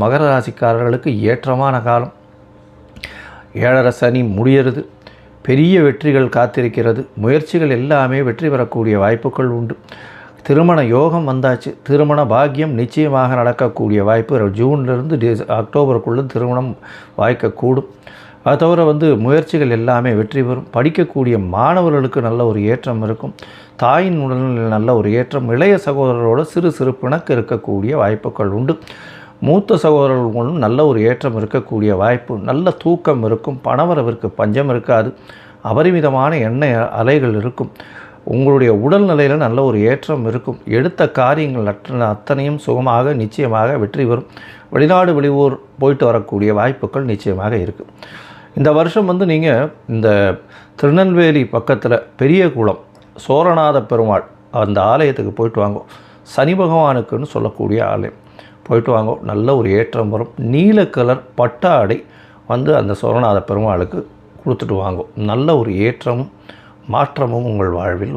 மகர ராசிக்காரர்களுக்கு ஏற்றமான காலம். ஏழரை சனி முடியறது பெரிய வெற்றிகள் காத்திருக்கிறது. முயற்சிகள் எல்லாமே வெற்றி பெறக்கூடிய வாய்ப்புகள் உண்டு. திருமண யோகம் வந்தாச்சு. திருமண பாக்கியம் நிச்சயமாக நடக்கக்கூடிய வாய்ப்பு. ஜூன்லேருந்து டிச அக்டோபருக்குள்ளே திருமணம் வாய்க்கக்கூடும். அது தவிர வந்து முயற்சிகள் எல்லாமே வெற்றி பெறும். படிக்கக்கூடிய மாணவர்களுக்கு நல்ல ஒரு ஏற்றம் இருக்கும். தாயின் உடல்நிலை நல்ல ஒரு ஏற்றம். இளைய சகோதரரோட சிறு சிறு பிணக்கு இருக்கக்கூடிய வாய்ப்புகள் உண்டு. மூத்த சகோதரர்களும் நல்ல ஒரு ஏற்றம் இருக்கக்கூடிய வாய்ப்பு நல்ல தூக்கம் இருக்கும் பணவரவிற்கு பஞ்சம் இருக்காது அபரிமிதமான எண்ணெய் அலைகள் இருக்கும். உங்களுடைய உடல்நிலையில் நல்ல ஒரு ஏற்றம் இருக்கும். எடுத்த காரியங்கள் அற்ற அத்தனையும் சுகமாக நிச்சயமாக வெற்றி பெறும். வெளிநாடு வெளியூர் போயிட்டு வரக்கூடிய வாய்ப்புகள் நிச்சயமாக இருக்குது இந்த வருஷம் வந்து நீங்கள் இந்த திருநெல்வேலி பக்கத்தில் பெரிய குளம் சோரநாத பெருமாள் அந்த ஆலயத்துக்கு போயிட்டு வாங்க. சனி பகவானுக்குன்னு சொல்லக்கூடிய ஆலயம். போயிட்டு வாங்க. நல்ல ஒரு ஏற்றம் வரும். நீல கலர் பட்டாடை வந்து அந்த சோரநாத பெருமாளுக்கு கொடுத்துட்டு வாங்க. நல்ல ஒரு ஏற்றமும் மாற்றமும் உங்கள் வாழ்வில்